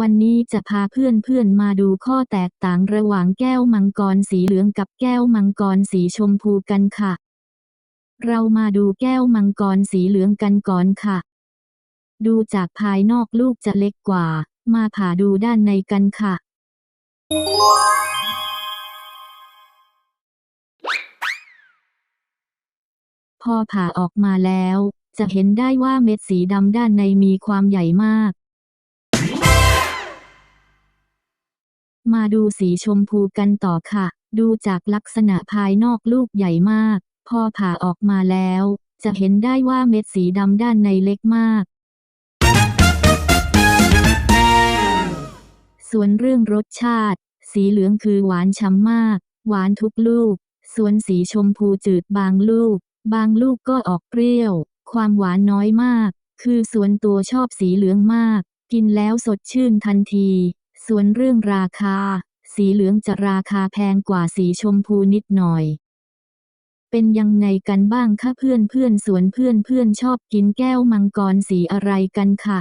วันนี้จะพาเพื่อนๆมาดูข้อแตกต่างระหว่างแก้วมังกรสีเหลืองกับแก้วมังกรสีชมพูกันค่ะ เรามาดูแก้วมังกรสีเหลืองกันก่อนค่ะ ดูจากภายนอกลูกจะเล็กกว่า มาผ่าดูด้านในกันค่ะ พอผ่าออกมาแล้ว จะเห็นได้ว่าเม็ดสีดำด้านในมีความใหญ่มาก มาดูสีชมพูกันต่อค่ะ ดูจากลักษณะภายนอกลูกใหญ่มาก พอผ่าออกมาแล้ว จะเห็นได้ว่าเม็ดสีดำด้านในเล็กมาก ส่วนเรื่องรสชาติ สีเหลืองคือหวานช้ำมาก หวานทุกลูก ส่วนสีชมพูจืดบางลูก บางลูกก็ออกเปรี้ยว ความหวานน้อยมาก คือส่วนตัวชอบสีเหลืองมาก กินแล้วสดชื่นทันที ส่วนเรื่องราคา สีเหลืองจะราคาแพงกว่าสีชมพูนิดหน่อย เป็นยังไงกันบ้างคะเพื่อนเพื่อนสวนเพื่อนเพื่อนชอบกินแก้วมังกรสีอะไรกันค่ะ